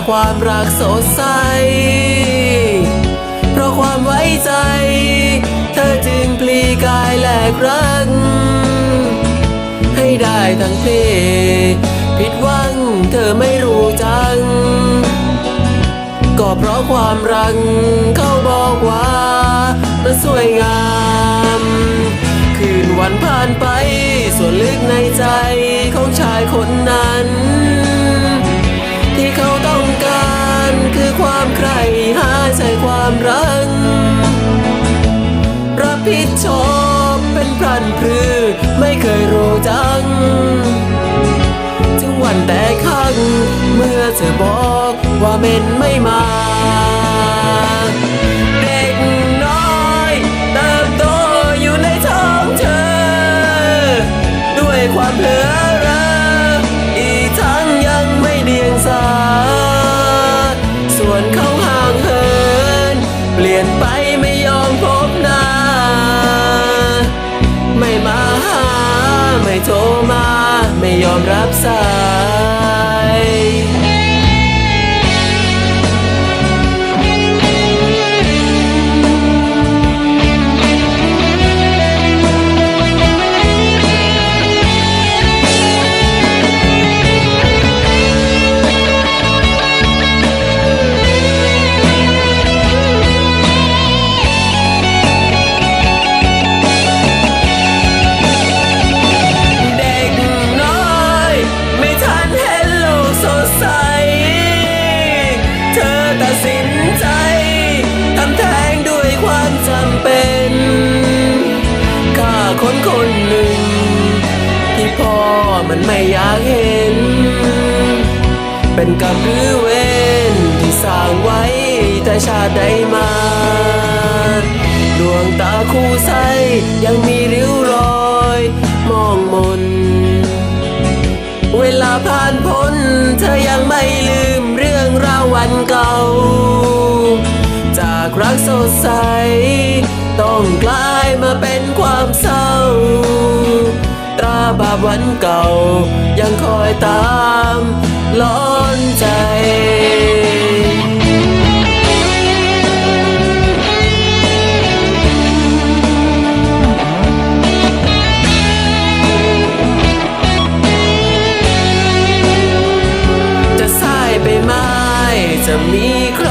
พบพาความรักสดใส เพราะความไว้ใจ เธอจึงพลีกายแลกรัก ให้ได้ทั้งเพผิดหวังเธอไม่รู้จัง ก็เพราะความรักเขาบอกว่ามันสวยงาม คืนวันผ่านไปส่วนลึกในใจ เป็นพรันพรือไม่เคยรู้จัง ถึงวันแต่ครั้ง เมื่อเธอบอกว่าเป็นไม่มา โทรมา ไม่ยอมรับสาย มันไม่อยากเห็น เป็นกรรมหรือเวรที่สร้างไว้แต่ชาติใดมา ดวงตาคู่ใสยังมีริ้วรอย มองมน เวลาผ่านพ้นเธอยังไม่ลืมเรื่องราววันเก่า จากรักสดใสต้องกลาย ตราบาปวันเก่า ยังคอยตามร้อนใจจะสายไปไหมจะมีใคร